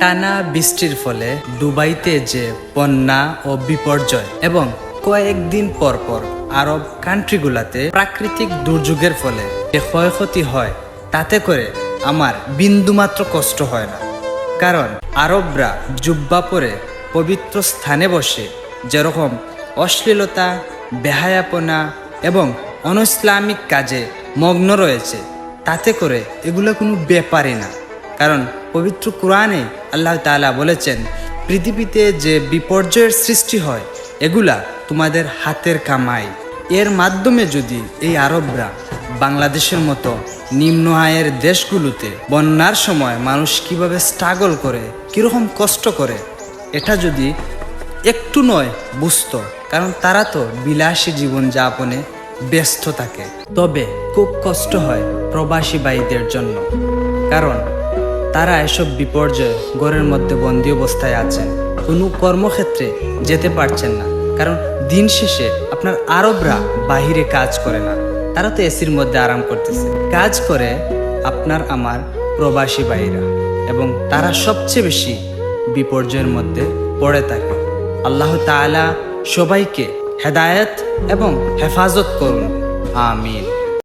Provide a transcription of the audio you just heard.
টানা বৃষ্টির ফলে দুবাইতে যে বন্যা ও বিপর্যয় এবং কয়েকদিন পর পর আরব কান্ট্রিগুলাতে প্রাকৃতিক দুর্যোগের ফলে যে ক্ষয়ক্ষতি হয়, তাতে করে আমার বিন্দুমাত্র কষ্ট হয় না। কারণ আরবরা জুব্বা পরে পবিত্র স্থানে বসে যেরকম অশ্লীলতা, বেহায়াপনা এবং অনইসলামিক কাজে মগ্ন রয়েছে, তাতে করে এগুলো কোনো ব্যাপারই না। কারণ পবিত্র কোরআনে আল্লাহ তাআলা বলেছেন, পৃথিবীতে যে বিপর্যয়ের সৃষ্টি হয়, এগুলা তোমাদের হাতের কামাই। এর মাধ্যমে যদি এই আরবরা বাংলাদেশের মতো নিম্ন আয়ের দেশগুলোতে বন্যার সময় মানুষ কীভাবে স্ট্রাগল করে, কীরকম কষ্ট করে, এটা যদি একটু নয়, বুঝতো। কারণ তারা তো বিলাসী জীবন যাপনে ব্যস্ত থাকে। তবে খুব কষ্ট হয় প্রবাসী ভাইদের জন্য। কারণ তারা এসব বিপর্যয়ে ঘরের মধ্যে বন্দি অবস্থায় আছে। কোনো কর্মক্ষেত্রে যেতে পারছেন না। কারণ দিন শেষে আপনার আরবরা বাহিরে কাজ করে না। তারা তো এসির মধ্যে আরাম করতেছে। কাজ করে আপনার আমার প্রবাসী ভাইরা। এবং তারা সবচেয়ে বেশি বিপর্যয়ের মধ্যে পড়ে থাকে। আল্লাহ তাআলা সবাইকে হেদায়েত এবং হেফাজত করুন। আমিন।